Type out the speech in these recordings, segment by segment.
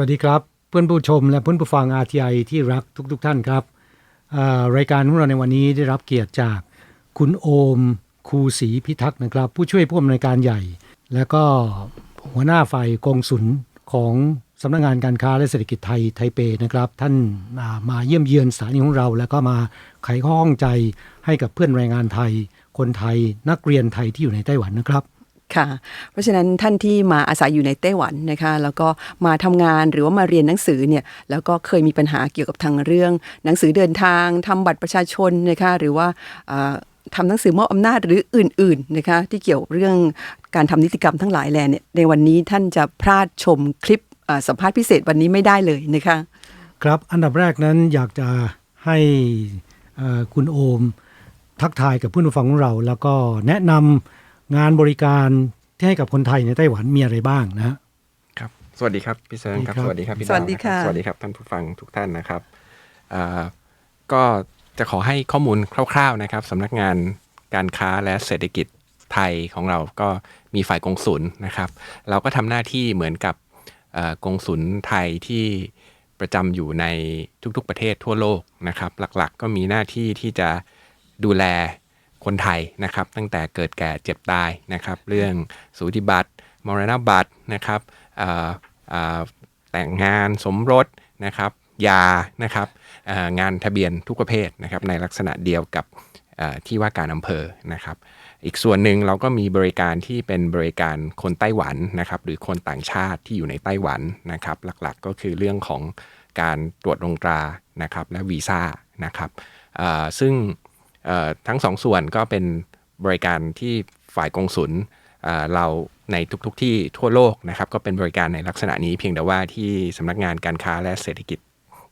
วัสดีครับ เพื่อนผู้ชมและเพื่อนผู้ฟัง RTI ที่รักทุกๆทท่านครับ รายการของเราในวันนี้ได้รับเกียรติจากคุณโอมครูศรีพิทักษ์นะครับ ผู้ช่วยผู้อำนวยการใหญ่ และก็หัวหน้าฝ่ายกองสุลของสำนักงานการค้าและเศรษฐกิจไทยไทเปนะครับ ท่านมาเยี่ยมเยือนสถานีของเรา แล้วก็มาไขข้อข้องใจให้กับเพื่อนแรงงานไทย คนไทยนักเรียนไทยที่อยู่ในไต้หวันนะครับ ค่ะ เพราะฉะนั้นท่านที่มาอาศัยอยู่ในไต้หวันนะคะ แล้วก็มาทำงานหรือว่ามาเรียนหนังสือเนี่ย แล้วก็เคยมีปัญหาเกี่ยวกับทางเรื่อง หนังสือเดินทางทำบัตรประชาชนนะคะ หรือว่าอ่าทำหนังสือมอบอำนาจหรืออื่นๆนะคะที่เกี่ยวเรื่องการทำนิติกรรมทั้งหลายแลเนี่ยในวันนี้ท่านจะพลาดชมคลิปสัมภาษณ์พิเศษวันนี้ไม่ได้เลยนะคะครับอันดับแรกนั้นอยากจะให้คุณโอมทักทายกับผู้ฟังของเรา แล้วก็แนะนำ งานบริการที่ให้กับคนไทยในไต้หวันมีอะไรบ้างนะฮะครับ สวัสดีครับพี่เซิร์นครับครับ สวัสดีครับพี่สวัสดีดาวค่ะนรับสวัสดีครับท่านผู้ฟังทุกท่านนะครับอ่าก็จะขอให้ข้อมูลคร่าวๆนะครับสำนักงานการค้าและเศรษฐกิจไทยของเราก็มีฝ่ายกงสุลนะครับ เราก็ทำหน้าที่เหมือนกับเอ่อกงสุลไทยที่ประจำอยู่ในทุกๆประเทศทั่วโลกนะครับ หลักๆ ก็มีหน้าที่ที่จะดูแล คนไทยนะครับ ตั้งแต่เกิดแก่เจ็บตายนะครับ เรื่องสูติบัตรมรณบัตรนะครับแต่งงานสมรสนะครับยานะครับงานทะเบียนทุกประเภทนะครับในลักษณะเดียวกับที่ว่าการอำเภอนะครับ อีกส่วนหนึ่งเราก็มีบริการที่เป็นบริการคนไต้หวันนะครับ หรือคนต่างชาติที่อยู่ในไต้หวันนะครับ หลักๆก็คือเรื่องของการตรวจลงตรานะครับและวีซ่านะครับซึ่ง ทั้งสองส่วนก็เป็นบริการที่ฝ่ายกงสุลเอ่อเราในทุกๆที่ทั่วโลกนะครับ ก็เป็นบริการในลักษณะนี้เพียงแต่ว่าที่สำนักงานการค้าและเศรษฐกิจ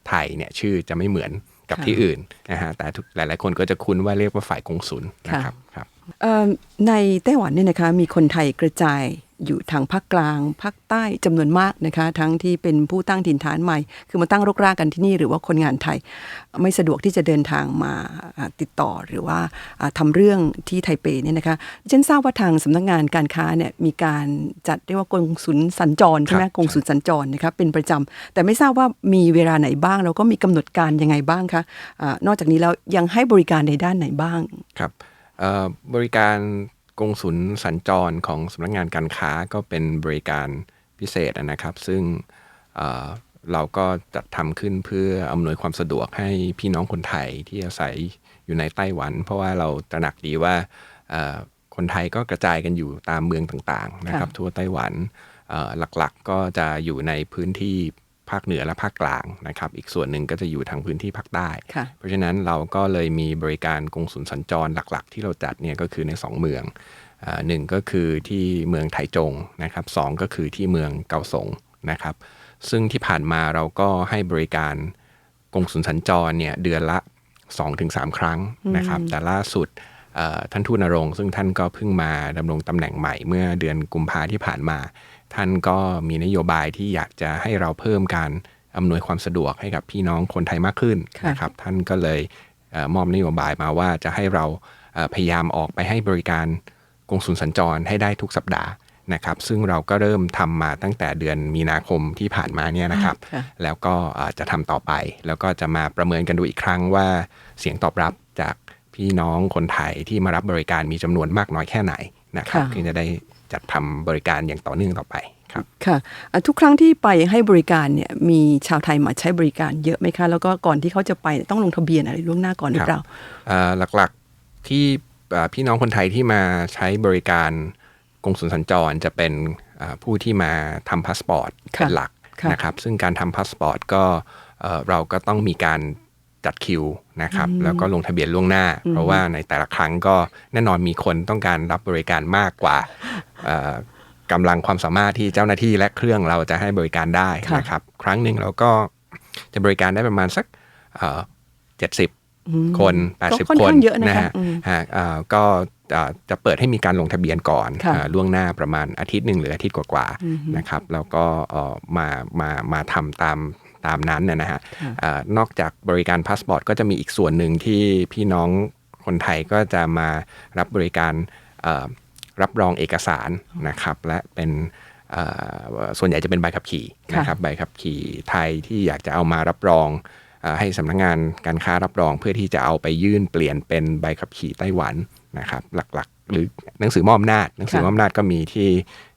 ไทยเนี่ยชื่อจะไม่เหมือนกับค่ะที่อื่นนะฮะแต่ทุกหลายๆคนก็จะคุ้นว่าเรียกว่าฝ่ายกงสุลนะครับครับเอ่อในไต้หวันเนี่ยนะคะมีคนไทยกระจาย อยู่ทางภาคกลางภาคใต้จำนวนมากนะคะ ทั้งที่เป็นผู้ตั้งถิ่นฐานใหม่ คือมาตั้งรกรากกันที่นี่ หรือว่าคนงานไทย ไม่สะดวกที่จะเดินทางมาอ่าติดต่อหรือว่าอ่าทำเรื่องที่ไทเปเนี่ยนะคะฉันทราบว่าทางสำนักงานการค้าเนี่ยมีการจัดเรียกว่ากงสุลสัญจรใช่ไหมครับกงสุลสัญจรนะคะเป็นประจำแต่ไม่ทราบว่ามีเวลาไหนบ้าง แล้วก็มีกำหนดการยังไงบ้างคะอานอกจากนี้แล้วยังให้บริการในด้านไหนบ้างครับเอ่อบริการ กงสุลสัญจรของสำนักงานการค้าก็เป็นบริการพิเศษนะครับ ซึ่งเเราก็จัดทำขึ้นเพื่ออำนวยความสะดวกให้พี่น้องคนไทยที่อาศัยอยู่ในไต้หวัน เพราะว่าเราตระหนักดีว่าคนไทยก็กระจายกันอยู่ตามเมืองต่างๆนะครับ ทั่วไต้หวันหลักๆก็จะอยู่ในพื้นที่ ภาคเหนือและภาคกลางนะครับอีกส่วนหนึ่งก็จะอยู่ทางพื้นที่ภาคใต้ค่ะเพราะฉะนั้นเราก็เลยมีบริการกงสุลสัญจรหลัก ๆ ที่เราจัดเนี่ยก็คือใน 2 เมืองอ่าหนึ่งก็คือที่เมืองไถจงนะครับสองก็คือที่เมืองเกาสงนะครับซึ่งที่ผ่านมาเราก็ให้บริการกงสุลสัญจรเนี่ยเดือนละ 2-3 ครั้งนะครับแต่ล่าสุดเอ่อท่านทูตนรงค์ซึ่งท่านก็เพิ่งมาดำรงตำแหน่งใหม่เมื่อเดือนกุมภาที่ผ่านมา ท่านก็มีนโยบายที่อยากจะให้เราเพิ่มการอำนวยความสะดวกให้กับพี่น้องคนไทยมากขึ้นค่ะนะครับ ท่านก็เลยเอ่อมอบนโยบายมาว่าจะให้เราเอ่อพยายามออกไปให้บริการกงสุลสัญจรให้ได้ทุกสัปดาห์นะครับ ซึ่งเราก็เริ่มทำมาตั้งแต่เดือนมีนาคมที่ผ่านมาเนี่ยนะครับค่ะแล้วก็เอ่อจะทำต่อไป แล้วก็จะมาประเมินกันดูอีกครั้งว่าเสียงตอบรับจากพี่น้องคนไทยที่มารับบริการมีจำนวนมากน้อยแค่ไหนนะครับค่ะถึงจะได้ จัดทำบริการอย่างต่อเนื่องต่อไปครับค่ะอะทุกครั้งที่ไปให้บริการเนี่ยมีชาวไทยมาใช้บริการเยอะไหมคะ แล้วก็ก่อนที่เขาจะไปต้องลงทะเบียนอะไรล่วงหน้าก่อนหรือเปล่าเอ่อหลักๆที่เอ่อพี่น้องคนไทยที่มาใช้บริการกงสุลสัญจรจะเป็นเอ่อผู้ที่มาทำพาสปอร์ตค่ะเป็นหลักค่ะนะครับซึ่งการทำพาสปอร์ตก็เอ่อเราก็ต้องมีการ จัดคิวนะครับแล้วก็ลงทะเบียนล่วงหน้า เพราะว่าในแต่ละครั้งก็แน่นอนมีคนต้องการรับบริการมากกว่าเอ่อกำลังความสามารถที่เจ้าหน้าที่และเครื่องเราจะให้บริการได้ค่ะนะครับ ครั้งหนึ่งเราก็จะบริการได้ประมาณสักเจ็ดสิบคนก็80ค่อนคนข้างเยอะนะคะฮะอืมฮะเอ่อก็เอ่อจะเปิดให้มีการลงทะเบียนก่อนค่ะเอ่อล่วงหน้าประมาณอาทิตย์หนึ่งหรืออาทิตย์กว่าๆนะครับแล้วก็เอ่อมามามาทำตาม ตามนั้นนะนะฮะเอ่อนอกจากบริการพาสปอร์ตก็จะมีอีกส่วนหนึ่งที่พี่น้องคนไทยก็จะมารับบริการเอ่อรับรองเอกสารนะครับ และเป็นเอ่อส่วนใหญ่จะเป็นใบขับขี่ค่ะนะครับใบขับขี่ไทยที่อยากจะเอามารับรองเอ่อให้สำนักงานการค้ารับรอง เพื่อที่จะเอาไปยื่นเปลี่ยนเป็นใบขับขี่ไต้หวันนะครับ หลักๆ หรือหนังสือมอบอำนาจหนังสือมอบอำนาจก็มีที่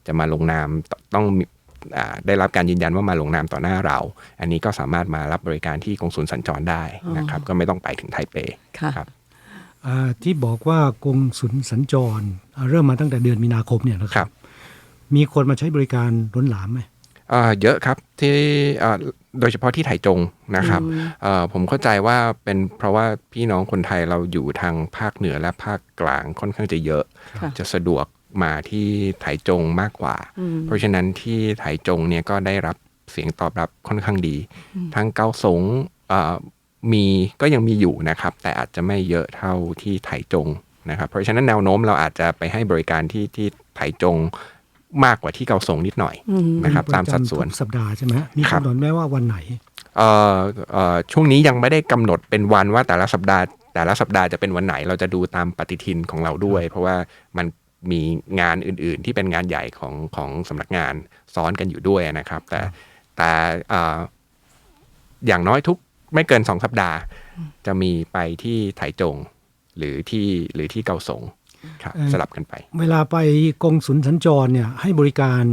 จะมาลงนามตต้องมีอ่า ได้รับการยืนยันว่ามาลงนามต่อหน้าเรา อันนี้ก็สามารถมารับบริการที่กงสุลสัญจรได้นะครับ ก็ไม่ต้องไปถึงไทเปค่ะครับอ่าที่บอกว่ากงสุลสัญจรอ่าเริ่มมาตั้งแต่เดือนมีนาคมเนี่ยนะคครัรับบมีคนมาใช้บริการล้นหลามไหมเอ่อเยอะครับที่เอ่อโดยเฉพาะที่ไถจงนะครับเอ่อผมเข้าใจว่าเป็นเพราะว่าพี่น้องคนไทยเราอยู่ทางภาคเหนือและภาคกลางค่อนข้างจะเยอะค่ะจะสะดวก มาที่ไถจงมากกว่า เพราะฉะนั้นที่ไถจงเนี่ยก็ได้รับเสียงตอบรับค่อนข้างดี ทั้งเกาสงเอ่อมีก็ยังมีอยู่นะครับ แต่อาจจะไม่เยอะเท่าที่ไถจงนะครับ เพราะฉะนั้นแนวโน้มเราอาจจะไปให้บริการที่ที่ไถจงมากกว่าที่เกาสงนิดหน่อยนะครับ ตามสัดส่วนทุกสัปดาห์ใช่ไหมฮะมีครับกำหนดไหมว่าวันไหนเอ่อเอ่อช่วงนี้ยังไม่ได้กำหนดเป็นวันว่าแต่ละสัปดาห์ แต่ละสัปดาห์จะเป็นวันไหนเราจะดูตามปฏิทินของเราด้วย เพราะว่ามัน มีงานอื่นๆ ที่เป็นงานใหญ่ของของสำนักงานซ้อนกันอยู่ด้วยนะครับ แต่แต่เอ่ออย่างน้อยทุกไม่เกินสองสัปดาห์ จะมีไปที่ไถจงหรือที่หรือที่เกาสงครับเอ่อสลับกันไป เวลาไปกงสุลสัญจรเนี่ยให้บริการ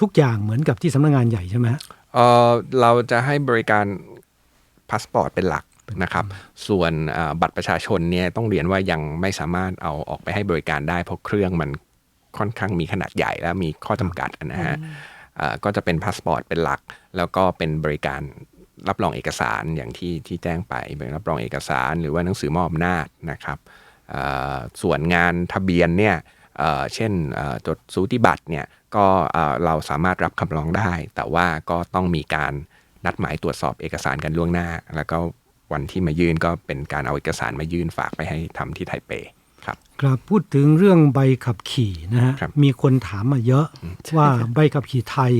ทุกอย่างเหมือนกับที่สำนักงานใหญ่ใช่ไหมฮะเออเราจะให้บริการพาสปอร์ตเป็นหลัก นะครับ ส่วนเอ่อบัตรประชาชนเนี่ยต้องเรียนว่ายังไม่สามารถเอาออกไปให้บริการได้ เพราะเครื่องมันค่อนข้างมีขนาดใหญ่และมีข้อจำกัดนะฮะเอ่อก็จะเป็นพาสปอร์ตเป็นหลัก แล้วก็เป็นบริการรับรองเอกสารอย่างที่ที่แจ้งไปเป็นรับรองเอกสารหรือว่าหนังสือมอบอำนาจนะครับเอ่อส่วนงานทะเบียนเนี่ยเอ่อเช่นเอ่อจดสูติบัตรเนี่ยก็เอ่อเราสามารถรับคำร้องได้ แต่ว่าก็ต้องมีการนัดหมายตรวจสอบเอกสารกันล่วงหน้า แล้วก็ วันที่มายื่นก็เป็นการเอาเอกสารมายื่นฝากไปให้ทำที่ไทเปครับครับพูดถึงเรื่องใบขับขี่นะฮะครับมีคนถามมาเยอะว่าใบขับขี่ไทย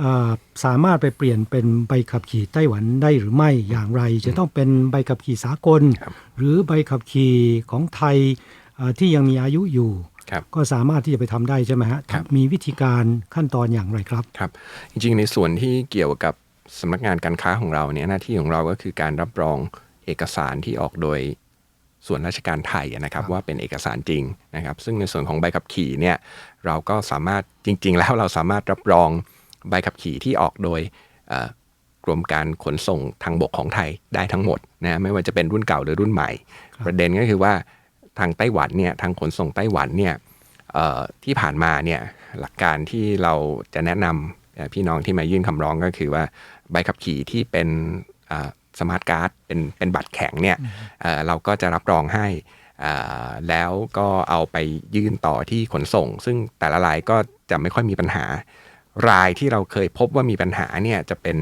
อ่าสามารถไปเปลี่ยนเป็นใบขับขี่ไต้หวันได้หรือไม่อย่างไร จะต้องเป็นใบขับขี่สากลครับหรือใบขับขี่ของไทยอ่าที่ยังมีอายุอยู่ครับก็สามารถที่จะไปทำได้ใช่ไหมฮะครับมีวิธีการขั้นตอนอย่างไรครับครับ จริงๆในส่วนที่เกี่ยวกับ สำนักงานการค้าของเราเนี่ยหน้าที่ของเราก็คือการรับรองเอกสารที่ออกโดยส่วนราชการไทยนะครับว่าเป็นเอกสารจริงนะครับ ซึ่งในส่วนของใบขับขี่เนี่ยเราก็สามารถจริง ๆ แล้วเราสามารถรับรองใบขับขี่ที่ออกโดยเอ่อกรมการขนส่งทางบกของไทยได้ทั้งหมดนะไม่ว่าจะเป็นรุ่นเก่าหรือรุ่นใหม่ ประเด็นก็คือว่าทางไต้หวันเนี่ยทางขนส่งไต้หวันเนี่ยเอ่อที่ผ่านมาเนี่ยหลักการที่เราจะแนะนำเอ่อพี่น้องที่มายื่นคำร้องก็คือว่า ใบขับขี่ที่เป็นสมาร์ทการ์ดเป็นเป็นบัตรแข็งเนี่ยเอ่อเราก็จะรับรองให้อ่าแล้วก็เอาไปยื่นต่อที่ขนส่ง ซึ่งแต่ละรายก็จะไม่ค่อยมีปัญหา รายที่เราเคยพบว่ามีปัญหาเนี่ยจะเป็น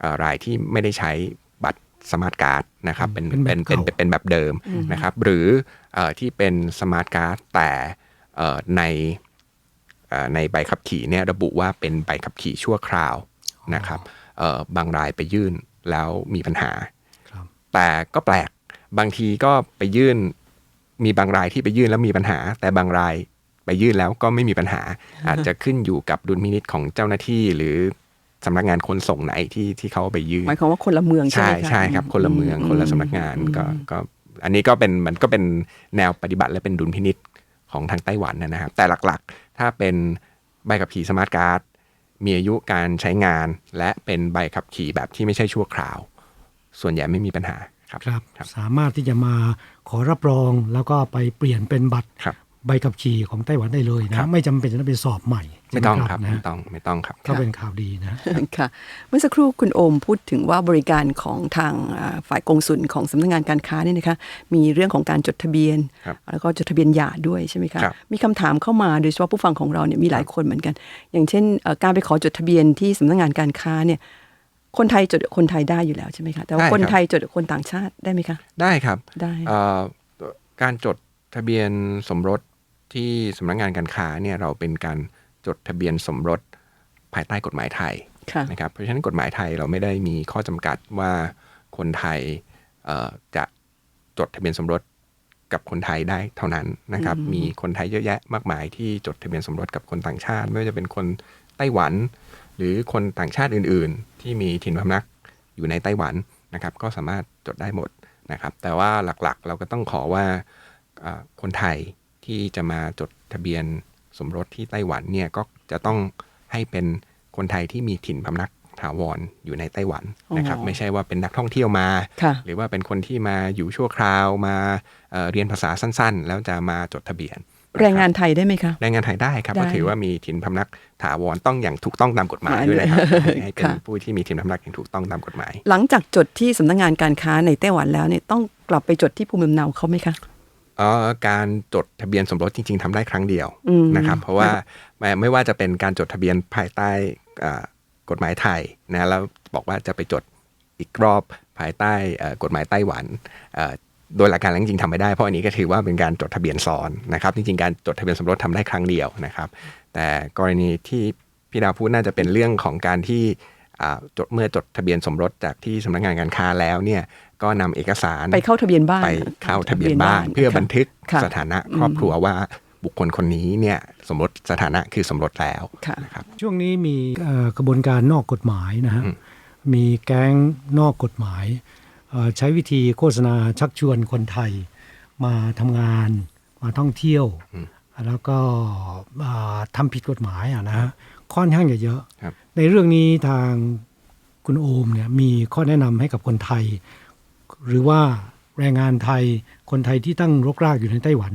เอ่อรายที่ไม่ได้ใช้บัตรสมาร์ทการ์ดนะครับเป็นเป็นแบบเป็นเป็นเก่าเป็นแบบเดิมนะครับ หรือเออที่เป็นสมาร์ทการ์ดแต่เอ่อในเอ่อในใบขับขี่เนี่ยระบุว่าเป็นใบขับขี่ชั่วคราวนะครับเอ่อ บางรายไปยื่นแล้วมีปัญหาครับแต่ก็แปลกบางทีก็ไปยื่น มีบางรายที่ไปยื่นแล้วมีปัญหา แต่บางรายไปยื่นแล้วก็ไม่มีปัญหา อาจจะขึ้นอยู่กับดุลพินิจของเจ้าหน้าที่หรือสำนักงานขนส่งไหนที่ที่เขาเอาไปยื่นหมายความว่าคนละเมืองใช่ใช่ไหมคะใช่ครับ คนละเมืองคนละสำนักงานก็ก็อันนี้ก็เป็นมันก็เป็นแนวปฏิบัติและเป็นดุลพินิษของทางไต้หวันนะครับ แต่หลักๆ ถ้าเป็นใบขับขี่สมาร์ทการ์ด มีอายุการใช้งาน และเป็นใบขับขี่แบบที่ไม่ใช่ชั่วคราว ส่วนใหญ่ไม่มีปัญหาครับครับครับสามารถที่จะมาขอรับรองแล้วก็ไปเปลี่ยนเป็นบัตรครับ ใบขับขี่ของไต้หวันได้เลยครันะบไม่จำเป็นจะต้องไปสอบใหม่ไม่ต้องใช่หครับนะไม่ต้องไม่ต้องครับก็เป็นข่าวดีนะค่ะเมื่อสักครู่คุณโอมพูดถึงว่าบริการของทางอ่าฝ่ายกงสุลของสำนักงานการค้าเนี่ยนะคะมีเรื่องของการจดทะเบียนครับแล้วก็จดทะเบียนหย่าด้วยใช่ไหมคะครับมีคำถามเข้ามาโดยเฉพาะผู้ฟังของเราเนี่ยมีหลายคนเหมือนกัน อย่างเช่นเอ่อการไปขอจดทะเบียนที่สำนักงานการค้าเนี่ยคนไทยจดกับคนไทยได้อยู่แล้วใช่ไหมคะแต่ว่าได้คนครับไทยจดกับคนต่างชาติได้ไหมคะได้ครับได้เอ่อการจดทะเบียนสมรส ที่สำนักงานการค้าเนี่ยเราเป็นการจดทะเบียนสมรสภายใต้กฎหมายไทยค่ะนะครับเพราะฉะนั้นกฎหมายไทยเราไม่ได้มีข้อจำกัดว่าคนไทยเอ่อจะจดทะเบียนสมรสกับคนไทยได้เท่านั้นนะครับ มีคนไทยเยอะแยะมากมายที่จดทะเบียนสมรสกับคนต่างชาติ ไม่ว่าจะเป็นคนไต้หวัน หรือคนต่างชาติอื่น ๆ ที่มีถิ่นพำนักอยู่ในไต้หวันนะครับ ก็สามารถจดได้หมดนะครับ แต่ว่าหลักๆ เราก็ต้องขอว่าอ่าคนไทย ที่จะมาจดทะเบียนสมรสที่ไต้หวันเนี่ยก็จะต้องให้เป็นคนไทยที่มีถิ่นพำนักถาวรอยู่ในไต้หวันนะครับอ๋อไม่ใช่ว่าเป็นนักท่องเที่ยวมาค่ะหรือว่าเป็นคนที่มาอยู่ชั่วคราวมาเอ่อเรียนภาษาสั้น ๆ แล้วจะมาจดทะเบียนแรงงานไทยได้ไหมคะแรงงานไทยได้ครับได้ก็ถือว่ามีถิ่นพำนักถาวรต้องอย่างถูกต้องตามกฎหมายด้วยนะครับได้เลยให้เป็นค่ะผู้ที่มีถิ่นพำนักอย่างถูกต้องตามกฎหมาย หลังจากจดที่สำนักงานการค้าในไต้หวันแล้วเนี่ยต้องกลับไปจดที่ภูมิลำเนาเขาไหมคะเอ่อการจดทะเบียนสมรสจริง ๆทำได้ครั้งเดียวอืมนะครับ เพราะว่าไม่ไม่ว่าจะเป็นการจดทะเบียนภายใต้อ่ากฎหมายไทยนะแล้วบอกว่าจะไปจดอีกรอบภายใต้เอ่อกฎหมายไต้หวันเอ่อโดยหลักการแล้วจริงๆทำไม่ได้เพราะอันนี้ก็ถือว่าเป็นการจดทะเบียนซ้อนนะครับ จริงๆการจดทะเบียนสมรสทำได้ครั้งเดียวนะครับ แต่กรณีที่พี่ดาวพูดน่าจะเป็นเรื่องของการที่อ่าจดเมื่อจดทะเบียนสมรสจากที่สำนักงานการค้าแล้วเนี่ย ก็นำเอกสารไปเข้าทะเบียนบ้านไปเข้าทะเบียนบ้าน เพื่อบันทึกค่ะสถานะครอบครัวว่าบุคคลคนนี้เนี่ยสมรสสถานะคือสมรสแล้วค่ะนะครับช่วงนี้มีเอ่อกระบวนการนอกกฎหมายนะฮะอืมมีแก๊งนอกกฎหมายเอ่อใช้วิธีโฆษณาชักชวนคนไทย มาทำงานมาท่องเที่ยว แล้วก็อ่าทำผิดกฎหมายอะนะฮะค่อนข้างจะเยอะครับในเรื่องนี้ทางคุณโอมเนี่ยมีข้อแนะนำให้กับคนไทย หรือว่าแรงงานไทยคนไทยที่ตั้งรกรากอยู่ในไต้หวัน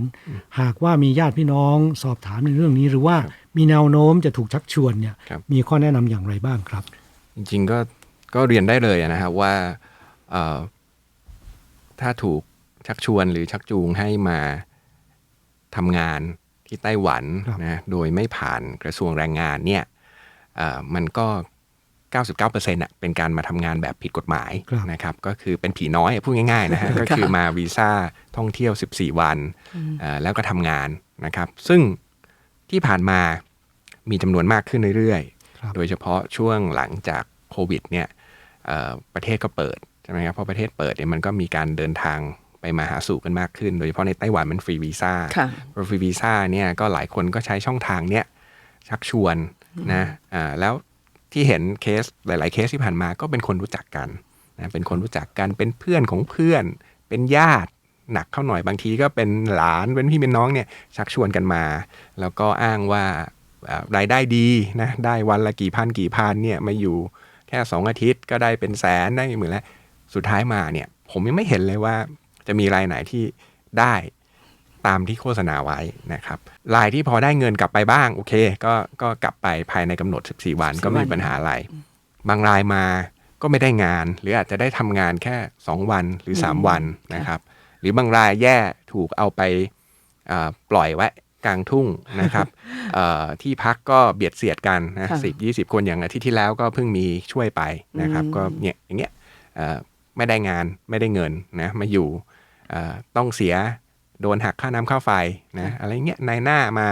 หากว่ามีญาติพี่น้องสอบถามในเรื่องนี้ หรือว่ามีแนวโน้มจะถูกชักชวนเนี่ยครับมีข้อแนะนำอย่างไรบ้างครับ จริงๆก็ก็เรียนได้เลยนะครับว่าเอ่อถ้าถูกชักชวนหรือชักจูงให้มาทำงานที่ไต้หวันครับนะโดยไม่ผ่านกระทรวงแรงงานเนี่ยเอ่อมันก็ 99%อะเป็นการมาทำงานแบบผิดกฎหมายครับนะครับก็คือเป็นผีน้อยพูดง่ายๆนะฮะก็คือมาวีซ่าท่องเที่ยว 14 วันเอ่อแล้วก็ทำงานนะครับ ซึ่งที่ผ่านมามีจำนวนมากขึ้นเรื่อยๆครับโดยเฉพาะช่วงหลังจากโควิดเนี่ยเอ่อประเทศก็เปิดใช่ไหมครับเพราะประเทศเปิดเนี่ยมันก็มีการเดินทางไปมาหาสู่กันมากขึ้น โดยเฉพาะในไต้หวันมันฟรีวีซ่าค่ะพอฟรีวีซ่าเนี่ยก็หลายคนก็ใช้ช่องทางเนี้ยชักชวนนะอ่าแล้ว ที่เห็นเคสหลาย ๆ เคสที่ผ่านมาก็เป็นคนรู้จักกันนะเป็นคนรู้จักกันเป็นเพื่อนของเพื่อน เป็นญาติหนักเข้าหน่อยบางทีก็เป็นหลานเป็นพี่เป็นน้องเนี่ยชักชวนกันมา แล้วก็อ้างว่ารายได้ดีนะได้วันละกี่พันกี่พันเนี่ยมาอยู่แค่สองอาทิตย์ก็ได้เป็นแสนได้หมื่นแล้วสุดท้ายมาเนี่ยผมยังไม่เห็นเลยว่าจะมีรายไหนที่ได้ ตามที่โฆษณาไว้นะครับรายที่พอได้เงินกลับไปบ้าง โอเค ก็ก็กลับไปภายในกำหนด 14 วัน14ก็ไม่มีปัญหาอะไร บางรายมาก็ไม่ได้งาน หรืออาจจะได้ทำงานแค่ 2 วันหรือ 3 วันนะครับ หรือบางรายแย่ถูกเอาไปเอ่อปล่อยไว้กลางทุ่งนะครับเอ่อที่พักก็เบียดเสียดกันนะค่ะสิบยี่สิบคนอย่างอาทิตย์ที่แล้วก็เพิ่งมีช่วยไปนะครับ ก็เนี่ยอย่างเงี้ยเอ่อไม่ได้งานไม่ได้เงินนะมาอยู่เอ่อต้องเสีย โดนหักค่าน้ำค่าไฟนะอะไรเงี้ยนายหน้ามา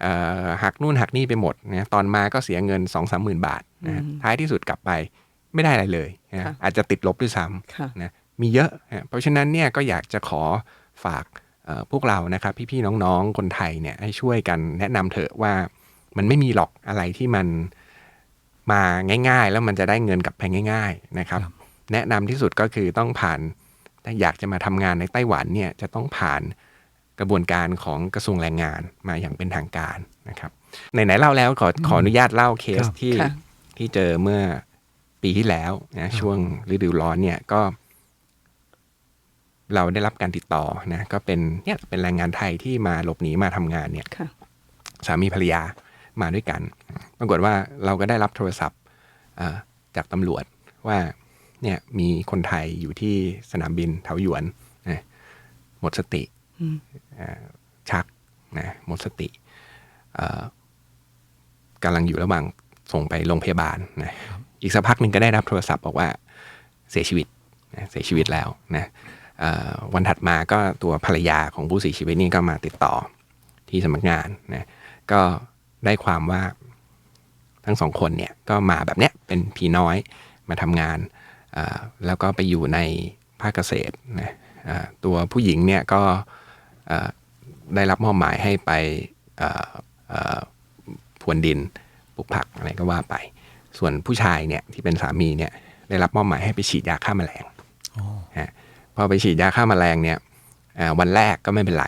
เอ่อหักนู่นหักนี่ไปหมดนะตอนมาก็เสียเงิน2องสามหมื่นบาทนะท้ายที่สุดกลับไปไม่ได้อะไรเลยนะค่ะอาจจะติดลบด้วยซ้ำค่ะนะมีเยอะนะเพราะฉะนั้นเนี่ยก็อยากจะขอฝากเอ่อพวกเรานะครับพี่ๆน้องๆคนไทยเนี่ยให้ช่วยกันแนะนำเถอะว่ามันไม่มีหรอกอะไรที่มันมาง่าย ๆ แล้วมันจะได้เงินกลับไปง่าย ๆนะครับครับแนะนำที่สุดก็คือต้องผ่าน ถ้าอยากจะมาทำงานในไต้หวันเนี่ยจะต้องผ่านกระบวนการของกระทรวงแรงงานมาอย่างเป็นทางการนะครับไหนๆเล่าแล้วขอขออนุญาตเล่าเคสครับที่ค่ะที่เจอเมื่อปีที่แล้วนะช่วงฤดูร้อนเนี่ยก็ เราได้รับการติดต่อนะก็เป็นเนี่ยเป็นแรงงานไทยที่มาหลบหนีมาทำงานเนี่ยค่ะสามีภรรยามาด้วยกัน ปรากฏว่าเราก็ได้รับโทรศัพท์อ่าจากตำรวจว่า เนี่ยมีคนไทยอยู่ที่สนามบินเทาหยวนนะหมดสติอืมอ่าชักนะหมดสติอ่ากำลังอยู่ระหว่างส่งไปโรงพยาบาลนะอีกสักพักหนึ่งก็ได้รับโทรศัพท์บอกว่าเสียชีวิตนะเสียชีวิตแล้วนะเอ่อวันถัดมาก็ตัวภรรยาของผู้เสียชีวิตนี่ก็มาติดต่อที่สำนักงานนะก็ได้ความว่าทั้งสองคนเนี่ยก็มาแบบเนี้ยเป็นผีน้อยมาทำงานอ่า แล้วก็ไปอยู่ในภาคเกษตรนะอ่าตัวผู้หญิงเนี่ยก็เอ่อได้รับมอบหมายให้ไปเอ่อเอ่อพรวนดินปลูกผักอะไรก็ว่าไป ส่วนผู้ชายเนี่ยที่เป็นสามีเนี่ยได้รับมอบหมายให้ไปฉีดยาฆ่าแมลงฮะพอไปฉีดยาฆ่าแมลงเนี่ยเอ่อวันแรกก็ไม่เป็นไร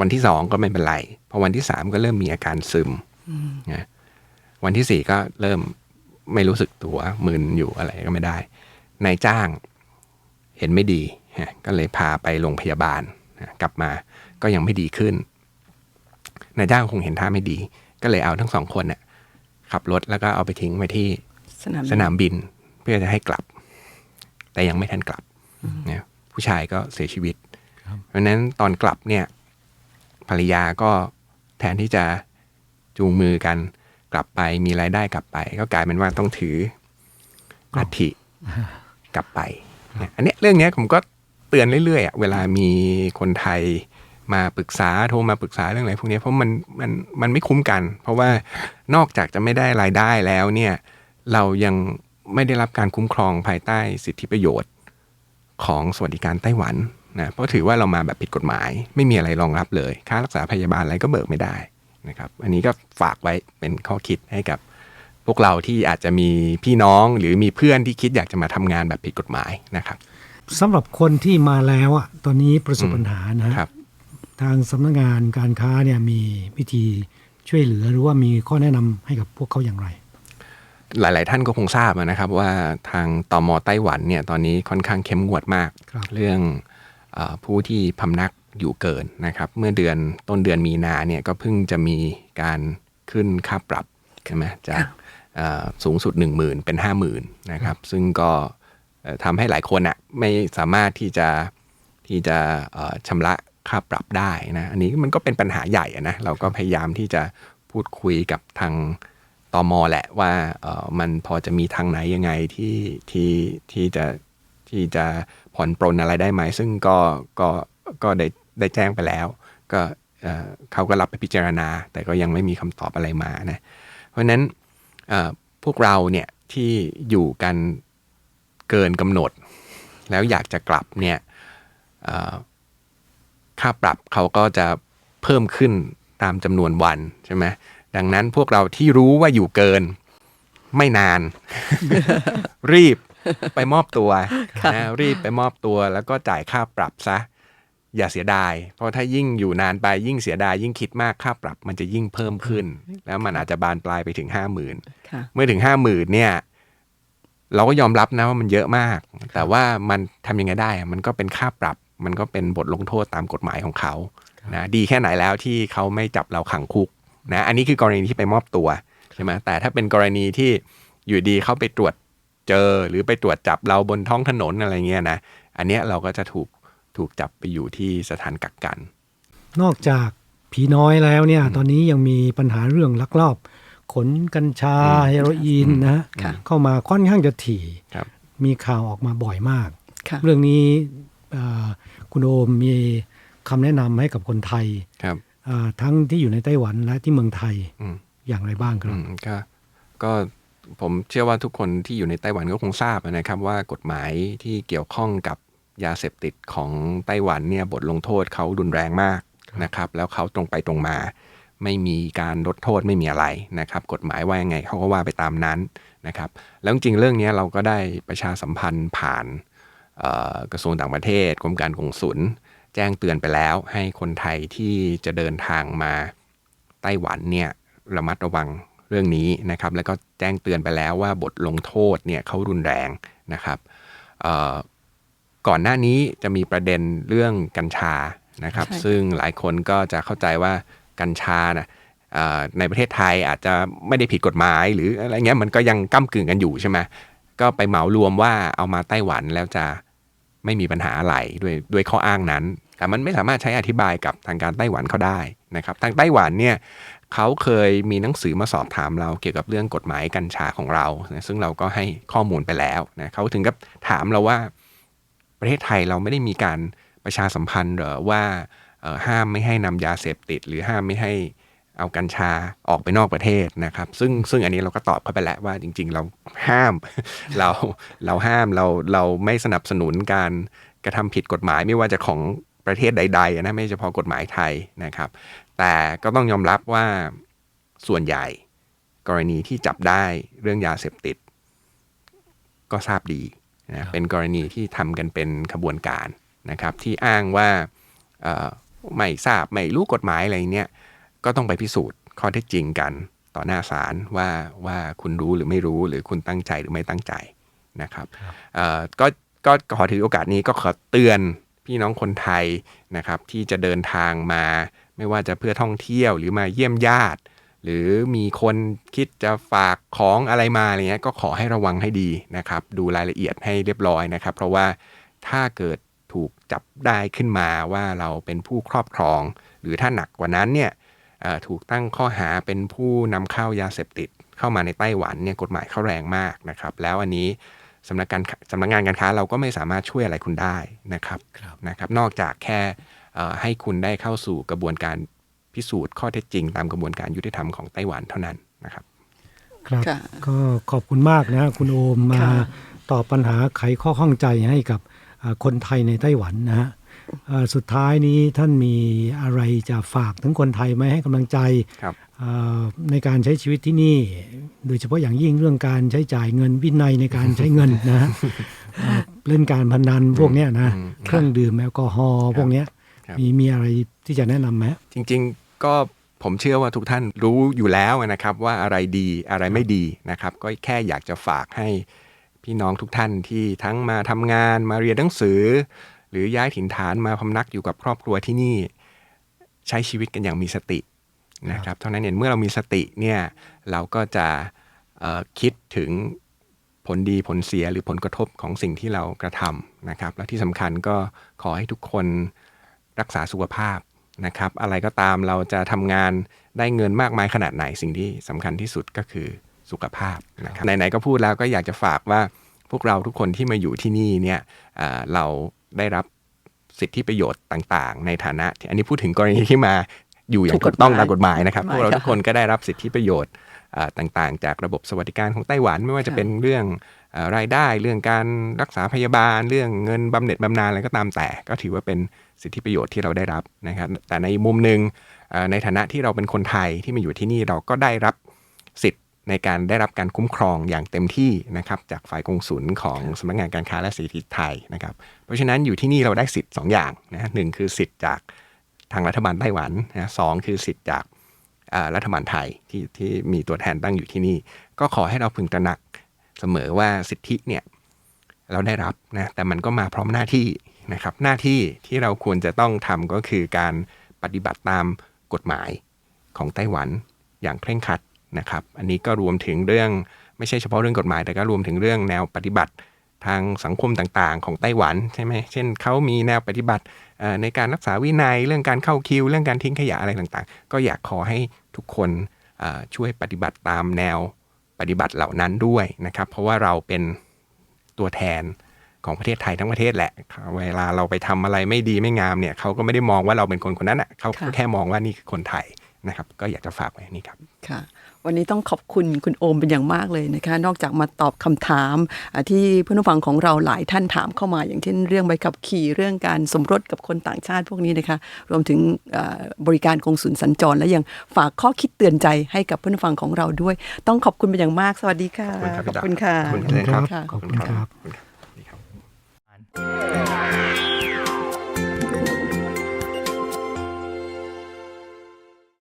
วันที่สองก็ไม่เป็นไร พอวันที่สามก็เริ่มมีอาการซึมนะวันที่สี่ก็เริ่มไม่รู้สึกตัวมึนอยู่อะไรก็ไม่ได้ นายจ้างเห็นไม่ดีฮะก็เลยพาไปโรงพยาบาลนะกลับมาก็ยังไม่ดีขึ้นนายจ้างคงเห็นท่าไม่ดี ก็เลยเอาทั้งสองคนเนี่ยขับรถแล้วก็เอาไปทิ้งไว้ที่สนามสนามบินเพื่อจะให้กลับ แต่ยังไม่ทันกลับเนี่ยผู้ชายก็เสียชีวิต เพราะฉะนั้นตอนกลับเนี่ยภรรยาก็แทนที่จะจูงมือกันกลับไปมีรายได้กลับไป ก็กลายเป็นว่าต้องถืออัฐิ กลับไปเนี่ยอันเนี้ยเรื่องเนี้ยผมก็เตือนเรื่อยๆอะเวลามีคนไทยมาปรึกษาโทรมาปรึกษาเรื่องอะไรพวกเนี้ยเพราะมันมันมันไม่คุ้มกัน เพราะว่านอกจากจะไม่ได้รายได้แล้วเนี่ยเรายังไม่ได้รับการคุ้มครองภายใต้สิทธิประโยชน์ของสวัสดิการไต้หวันนะเพราะถือว่าเรามาแบบผิดกฎหมาย ไม่มีอะไรรองรับเลย ค่ารักษาพยาบาลอะไรก็เบิกไม่ได้นะครับ อันนี้ก็ฝากไว้เป็นข้อคิดให้กับ พวกเราที่อาจจะมีพี่น้องหรือมีเพื่อนที่คิดอยากจะมาทำงานแบบผิดกฎหมายนะครับสำหรับคนที่มาแล้วอะตอนนี้ประสบปัญหานะฮะครับ ทางสำนักงานการค้าเนี่ยมีวิธีช่วยเหลือหรือว่ามีข้อแนะนำให้กับพวกเขาอย่างไรหลาย ๆ ท่านก็คงทราบนะครับว่าทางตมไต้หวันเนี่ยตอนนี้ค่อนข้างเข้มงวดมากครับเรื่องเออผู้ที่พำนักอยู่เกินนะครับ เมื่อเดือนต้นเดือนมีนาเนี่ยก็เพิ่งจะมีการขึ้นค่าปรับใช่ไหมจากเอ่อ สูงสุด 1 0,000 เป็น 50,000นะครับซึ่งก็เอ่อทำให้หลายคนอะไม่สามารถที่จะที่จะเอ่อชำระค่าปรับได้นะอันนี้มันก็เป็นปัญหาใหญ่อะนะเราก็พยายามที่จะพูดคุยกับทางตมแหละว่าเออมันพอจะมีทางไหนยังไงที่ที่ที่จะที่จะผ่อนปรนอะไรได้ไหม ซึ่งก็ก็ก็ได้ได้แจ้งไปแล้ว ก็เอ่อเขาก็รับไปพิจารณา แต่ก็ยังไม่มีคำตอบอะไรมานะเพราะฉะนั้นเอ่อ พวกเราเนี่ยที่อยู่กันเกินกำหนด แล้วอยากจะกลับเนี่ยเอ่อค่าปรับเขาก็จะเพิ่มขึ้นตามจำนวนวันใช่ไหมดังนั้นพวกเราที่รู้ว่าอยู่เกินไม่นาน รีบไปมอบตัวนะรีบไปมอบตัวแล้วก็จ่ายค่าปรับซะ อย่าเสียดาย เพราะถ้ายิ่งอยู่นานไปยิ่งเสียดาย ยิ่งคิดมากค่าปรับ มันจะยิ่งเพิ่มขึ้น แล้วมันอาจจะบานปลายไปถึงห้าหมื่นค่ะเมื่อถึงห้าหมื่นเนี่ย เราก็ยอมรับนะว่ามันเยอะมาก แต่ว่ามันทำยังไงได้อะมันก็เป็นค่าปรับ มันก็เป็นบทลงโทษตามกฎหมายของเขานะดีแค่ไหนแล้วที่เขาไม่จับเราขังคุกนะอันนี้คือกรณีที่ไปมอบตัวใช่ไหมแต่ถ้าเป็นกรณีที่อยู่ดีเขาไปตรวจเจอหรือไปตรวจจับเราบนท้องถนนอะไรเงี้ยนะอันเนี้ยเราก็จะถูก ถูกจับไปอยู่ที่สถานกักกัน นอกจากผีน้อยแล้วเนี่ย ตอนนี้ยังมีปัญหาเรื่องลักลอบ ขนกัญชาเฮโรอีนนะฮะค่ะเข้ามาค่อนข้างจะถี่ครับมีข่าวออกมาบ่อยมากค่ะเรื่องนี้เอ่อคุณโอมมีคำแนะนำให้กับคนไทยครับเอ่อทั้งที่อยู่ในไต้หวันและที่เมืองไทยอืมอย่างไรบ้างครับอืมก็ก็ผมเชื่อว่าทุกคนที่อยู่ในไต้หวันก็คงทราบนะครับว่ากฎหมายที่เกี่ยวข้องกับ ยาเสพติดของไต้หวันเนี่ยบทลงโทษเขารุนแรงมากนะครับ แล้วเขาตรงไปตรงมา ไม่มีการลดโทษไม่มีอะไรนะครับ กฎหมายว่ายังไงเขาก็ว่าไปตามนั้นนะครับ แล้วจริงๆเรื่องนี้เราก็ได้ประชาสัมพันธ์ผ่านเอ่อกระทรวงต่างประเทศกรมการกงสุลแจ้งเตือนไปแล้ว ให้คนไทยที่จะเดินทางมาไต้หวันเนี่ยระมัดระวังเรื่องนี้นะครับ แล้วก็แจ้งเตือนไปแล้วว่าบทลงโทษเนี่ยเขารุนแรงนะครับเอ่อ ก่อนหน้านี้จะมีประเด็นเรื่องกัญชานะครับใช่ซึ่งหลายคนก็จะเข้าใจว่ากัญชานะเอ่อในประเทศไทยอาจจะไม่ได้ผิดกฎหมายหรืออะไรเงี้ยมันก็ยังก้ากึ่งกันอยู่ใช่ไหมก็ไปเหมารวมว่าเอามาไต้หวันแล้วจะไม่มีปัญหาอะไรด้วยด้วยข้ออ้างนั้น แต่มันไม่สามารถใช้อธิบายกับทางการไต้หวันเขาได้นะครับ ทางไต้หวันเนี่ยเขาเคยมีหนังสือมาสอบถามเราเกี่ยวกับเรื่องกฎหมายกัญชาของเรานะซึ่งเราก็ให้ข้อมูลไปแล้วนะเขาถึงกับถามเราว่า ประเทศไทยเราไม่ได้มีการประชาสัมพันธ์หรอว่าห้ามไม่ให้นำยาเสพติด หรือห้ามไม่ให้เอากัญชาออกไปนอกประเทศนะครับ ซึ่งซึ่งอันนี้เราก็ตอบเข้าไปแล้วว่าจริง ๆ เราห้ามเราเราห้ามเราเราไม่สนับสนุนการกระทำผิดกฎหมายไม่ว่าจะของประเทศใดๆนะไม่เฉพาะกฎหมายไทยนะครับ แต่ก็ต้องยอมรับว่าส่วนใหญ่กรณีที่จับได้เรื่องยาเสพติด ก็ทราบดี นะเป็นกรณีที่ทำกันเป็นขบวนการนะครับที่อ้างว่าเอ่อไม่ทราบไม่รู้กฎหมายอะไรเนี่ยก็ต้องไปพิสูจน์ข้อเท็จจริงกันต่อหน้าศาลว่าว่าคุณรู้หรือไม่รู้หรือคุณตั้งใจหรือไม่ตั้งใจนะครับเอ่อก็ก็ขอถือโอกาสนี้ก็ขอเตือนพี่น้องคนไทยนะครับที่จะเดินทางมา ไม่ว่าจะเพื่อท่องเที่ยวหรือมาเยี่ยมญาติ หรือมีคนคิดจะฝากของอะไรมาอะไรเงี้ยก็ขอให้ระวังให้ดีนะครับ ดูรายละเอียดให้เรียบร้อยนะครับ เพราะว่าถ้าเกิดถูกจับได้ขึ้นมาว่าเราเป็นผู้ครอบครอง หรือถ้าหนักกว่านั้นเนี่ยเอ่อถูกตั้งข้อหาเป็นผู้นำเข้ายาเสพติดเข้ามาในไต้หวันเนี่ยกฎหมายเขาแรงมากนะครับ แล้วอันนี้สำนักการสำนักงานการค้าเราก็ไม่สามารถช่วยอะไรคุณได้นะครับครับนะครับ นอกจากแค่เอ่อให้คุณได้เข้าสู่กระบวนการ พิสูจน์ข้อเท็จจริงตามกระบวนการยุติธรรมของไต้หวันเท่านั้นนะครับ ครับค่ะก็ขอบคุณมากนะคุณโอมมาค่ะตอบปัญหาไขข้อข้องใจให้กับอ่าคนไทยในไต้หวันนะฮะอ่าสุดท้ายนี้ท่านมีอะไรจะฝากถึงคนไทยไหมให้กำลังใจครับอ่าในการใช้ชีวิตที่นี่ โดยเฉพาะอย่างยิ่งเรื่องการใช้จ่ายเงินวินัยในการใช้เงินนะฮะอ่าเล่นการพนันพวกเนี้ยนะอืมเครื่องดื่มแอลกอฮอล์พวกเนี้ยครับมีมีอะไรที่จะแนะนำไหมจริง ๆ ก็ผมเชื่อว่าทุกท่านรู้อยู่แล้วนะครับว่าอะไรดีอะไรไม่ดีนะครับ ก็แค่อยากจะฝากให้พี่น้องทุกท่านที่ทั้งมาทำงานมาเรียนหนังสือ หรือย้ายถิ่นฐานมาพำนักอยู่กับครอบครัวที่นี่ ใช้ชีวิตกันอย่างมีสตินะครับเท่านั้นเองเมื่อเรามีสติเนี่ยเราก็จะคิดถึงผลดีผลเสียหรือผลกระทบของสิ่งที่เรากระทำนะครับ และที่สำคัญก็ขอให้ทุกคนรักษาสุขภาพ นะครับ อะไรก็ตามเราจะทำงานได้เงินมากมายขนาดไหนสิ่งที่สำคัญที่สุดก็คือสุขภาพนะครับไหนๆก็พูดแล้วก็อยากจะฝากว่าพวกเราทุกคนที่มาอยู่ที่นี่เนี่ยเอ่อเราได้รับสิทธิประโยชน์ต่างๆ ในฐานะที่อันนี้พูดถึงกรณีที่มาอยู่อย่างถูกถูกต้องกฎหมายตามกฎหมายนะครับกฎหพมายวกเราค่ะทุกคนก็ได้รับสิทธิประโยชน์เอ่อต่างๆ จากระบบสวัสดิการของไต้หวันไม่ว่าจะค่ะเป็นเรื่องเอ่อ รายได้เรื่องการรักษาพยาบาล เรื่องเงินบำเหน็จบำนาญอะไรก็ตามแต่ ก็ถือว่าเป็นสิทธิประโยชน์ที่เราได้รับนะครับ แต่ในมุมหนึ่งในฐานะที่เราเป็นคนไทยที่มาอยู่ที่นี่เราก็ได้รับสิทธิ์ในการได้รับการคุ้มครองอย่างเต็มที่นะครับจากฝ่ายกงสุลของสำนักงานการค้าและเศรษฐกิจไทยนะครับ เพราะฉะนั้นอยู่ที่นี่เราได้สิทธิ์สองอย่างนะหนึ่งคือสิทธิ์จากทางรัฐบาลไต้หวันนะสองคือสิทธิ์จากรัฐบาลไทยที่ที่มีตัวแทนตั้งอยู่ที่นี่ ก็ขอให้เราพึงตระหนัก เสมอว่าสิทธิเนี่ยเราได้รับนะแต่มันก็มาพร้อมหน้าที่นะครับหน้าที่ที่เราควรจะต้องทำก็คือการปฏิบัติตามกฎหมายของไต้หวันอย่างเคร่งครัดนะครับ อันนี้ก็รวมถึงเรื่องไม่ใช่เฉพาะเรื่องกฎหมาย แต่ก็รวมถึงเรื่องแนวปฏิบัติทางสังคมต่างๆ ของไต้หวันใช่ไหมเช่นเขามีแนวปฏิบัติในการรักษาวินัย เรื่องการเข้าคิว เรื่องการทิ้งขยะอะไรต่างๆ ก็อยากขอให้ทุกคนช่วยปฏิบัติตามแนว ปฏิบัติเหล่านั้นด้วยนะครับ เพราะว่าเราเป็นตัวแทนของประเทศไทยทั้งประเทศแหละ เวลาเราไปทำอะไรไม่ดีไม่งามเนี่ยเขาก็ไม่ได้มองว่าเราเป็นคนคนนั้นอะเขาก็ค่ะแค่มองว่านี่คือคนไทย นะครับก็อยากจะฝากไว้นี่ครับค่ะ วันนี้ต้องขอบคุณคุณโอมเป็นอย่างมากเลยนะคะ นอกจากมาตอบคำถามที่เพื่อนฟังของเราหลายท่านถามเข้ามา อย่างเช่นเรื่องใบขับขี่เรื่องการสมรสกับคนต่างชาติพวกนี้นะคะ รวมถึงบริการกงสุลสัญจร และยังฝากข้อคิดเตือนใจให้กับเพื่อนฟังของเราด้วย ต้องขอบคุณเป็นอย่างมาก สวัสดีค่ะขอบคุณค่ะขอบคุณครับขอบคุณครับ